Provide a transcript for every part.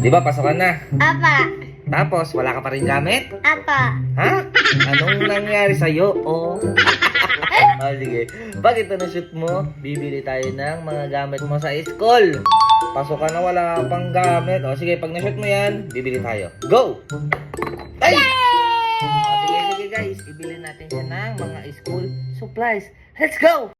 Di ba, pasokan na? Apa. Tapos, wala ka pa rin gamit? Apa. Ha? Anong nangyari sa'yo? Oh. oh, sige. Pag ito na shoot mo, bibili tayo ng mga gamit mo sa school. Pasok ka na, wala ka pang gamit. O sige, pag na-shoot mo yan, bibili tayo. Go! Ay! O, sige, sige guys, ibili natin siya ng mga school supplies. Let's go!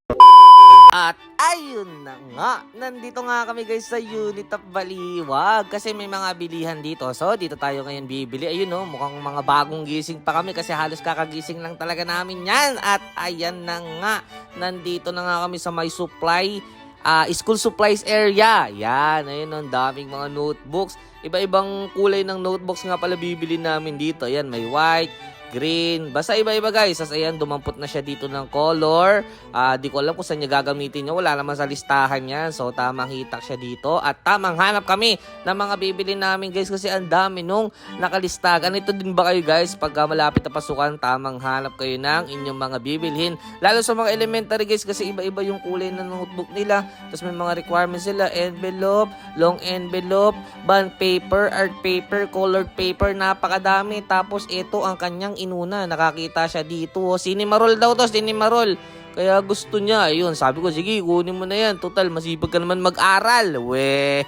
At ayun na nga, nandito nga kami guys sa unit of Baliwag kasi may mga bilihan dito. So dito tayo ngayon bibili. Ayun no, mukhang mga bagong gising pa kami kasi halos kakagising lang talaga namin yan. At ayan na nga, nandito na nga kami sa may supply, ah, school supplies area. Yan, ayun ang daming mga notebooks. Iba-ibang kulay ng notebooks nga pala bibili namin dito. Ayan, may white, green. Basta iba-iba guys. As ayan, dumampot na siya dito ng color. Ah, di ko alam kung saan niya gagamitin niya. Wala naman sa listahan niya. So, tamang hitak siya dito. At tamang hanap kami ng mga bibili namin guys. Kasi ang dami nung nakalista. Ganito din ba kayo guys? Pagka malapit na pasukan, tamang hanap kayo ng inyong mga bibilhin. Lalo sa mga elementary guys. Kasi iba-iba yung kulay ng notebook nila. Tapos may mga requirements sila. Envelope, long envelope, bond paper, art paper, colored paper. Napakadami. Tapos ito ang kanyang inuna. Nakakita siya dito. Sinimarol daw to, sinimarol. Kaya gusto niya, ayun, sabi ko, sige, kunin mo na yan. Total, masipag ka naman mag-aral. We,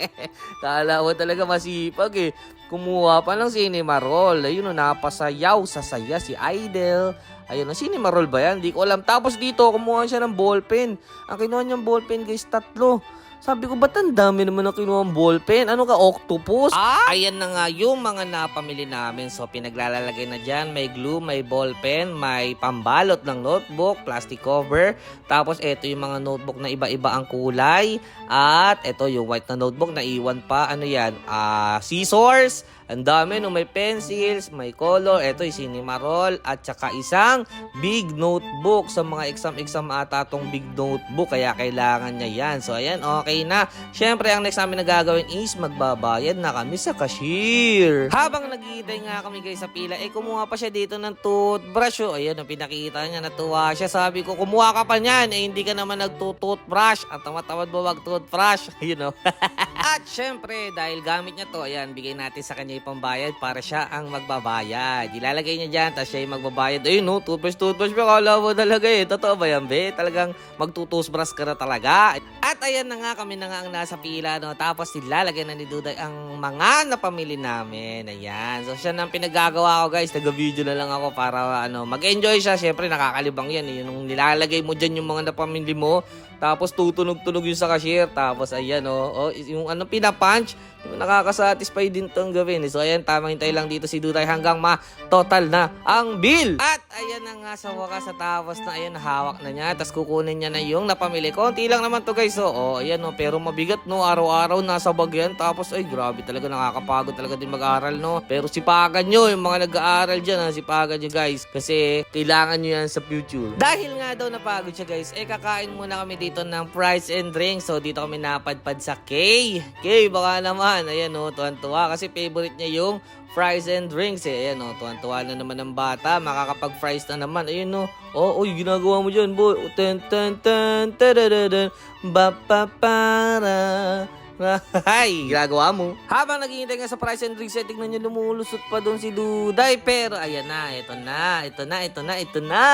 kala ko talaga masipag eh. Kumuha pa ng sinimarol. Ayun, napasayaw sa saya si Idol. Ayun, sinimarol ba yan? Di ko alam. Tapos dito, kumuha siya ng ballpen. Ang kinuha niyang ballpen, guys, tatlo. Sabi ko, ba't ang dami naman na kinuha ang ballpen? Ano ka, octopus? Ah? Ayan na nga yung mga napamili namin. So, pinaglalalagay na dyan. May glue, may ballpen, may pambalot ng notebook, plastic cover. Tapos, ito yung mga notebook na iba-iba ang kulay. At ito yung white na notebook na iwan pa. Ano yan? Ah, scissors. Ang dami no, may pencils, may color, ito yung sinimarol, at saka isang big notebook. Sa mga exam-exam ata tong big notebook, kaya kailangan niya yan. So ayan, okay na. Siyempre, ang next namin na gagawin is magbabayad na kami sa cashier. Habang naghihintay nga kami guys sa pila, eh kumuha pa siya dito ng toothbrush. Oh, ayun, ang pinakita niya, natuwa siya. Sabi ko, kumuha ka pa niyan, eh hindi ka naman nagtutoothbrush. At tamad-tamad mo mag-toothbrush, you know. At syempre, dahil gamit niya to, ayan, bigay natin sa kanya yung pambayad para siya ang magbabayad. Ilalagay niya dyan, tapos siya yung magbabayad. Ayun, no, toothbrush, toothbrush, pero kala mo talaga eh. Totoo ba yan, be? Talagang magtutoothbrush ka na talaga. At ayan na nga, kami na nga ang nasa pila, no. Tapos nilalagay na ni Duday ang mga napamili namin. Ayan. So, siya nang pinagagawa ko, guys. Taga-video na lang ako para, ano, mag-enjoy siya. Siyempre, nakakalibang yan. eh. Yung nilalagay mo dyan yung mga napamili mo. Tapos tutunog-tunog yung sa cashier. Tapos ayan oh, oh yung ano pinapunch, nakakasatisfy din tong gawin. So ayan, tamang hintay lang dito si Duday hanggang ma-total na ang bill. At ayan na nga sa wakas sa tapos na ayan, hawak na niya. Tapos kukunin niya na yung napamili. Konti lang naman to guys. So, oh, ayan oh, pero mabigat no. Araw-araw nasa bag yan. Tapos ay grabe talaga nakakapagod talaga din mag-aral no. Pero sipagan nyo yung mga nag-aaral dyan ha. Sipagan nyo guys. Kasi kailangan nyo yan sa future. Dahil nga daw napagod siya guys, eh kakain muna kami dito ng fries and drinks. So dito kami napadpad sa K. K, baka naman. Ayan o, tuwan-tuwa. Kasi favorite niya yung fries and drinks eh. Ayan o, tuwan-tuwa na naman ng bata. Makakapag-fries na naman. Ayun o. Oh, uy, ginagawa mo dyan, boy. Ten, ten, ten, tadadadad. Ba, pa, para. Ay, ginagawa mo. Habang naghihintay nga sa price and drinks, eh, tignan nyo lumulusot pa doon si Duday. Pero, ayan na, ito na, ito na, ito na, ito na,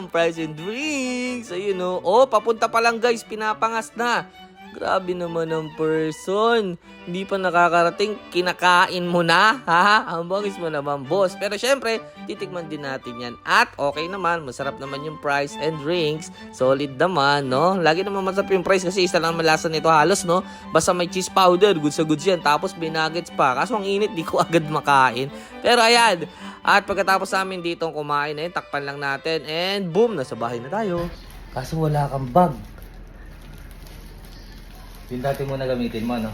ang price and drinks. Ayun o. Oh, papunta pa lang guys, pinapangas na. Grabe naman ang person. Hindi pa nakakarating, kinakain mo na. Ha? Ang bangis mo naman, boss. Pero syempre, titikman din natin yan. At okay naman, masarap naman yung price and drinks. Solid naman, no? Lagi naman masarap yung price kasi isa lang malasa nito halos, no? Basta may cheese powder, good sa goods yan. Tapos may nuggets pa. Kaso ang init, di ko agad makain. Pero ayan, at pagkatapos namin dito kumain na yun, takpan lang natin. And boom, nasa bahay na tayo. Kaso wala kang bag. Yung dati mo na gamitin mo, no?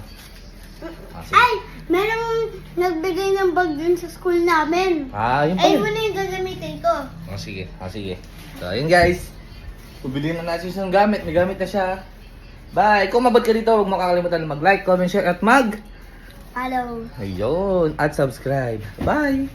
Ah, sige. Ay, merong nagbigay ng bag dun sa school namin. Ah, yun pa Ay, yun. muna yung gagamitin ko. Oh, sige. Ah, sige. So, ayun guys. Pubili na natin yung gamit. May gamit na siya. Bye! Kung mabot ka dito, huwag mo kakalimutan mag-like, comment, share, at mag... Hello. Ayun! At subscribe. Bye!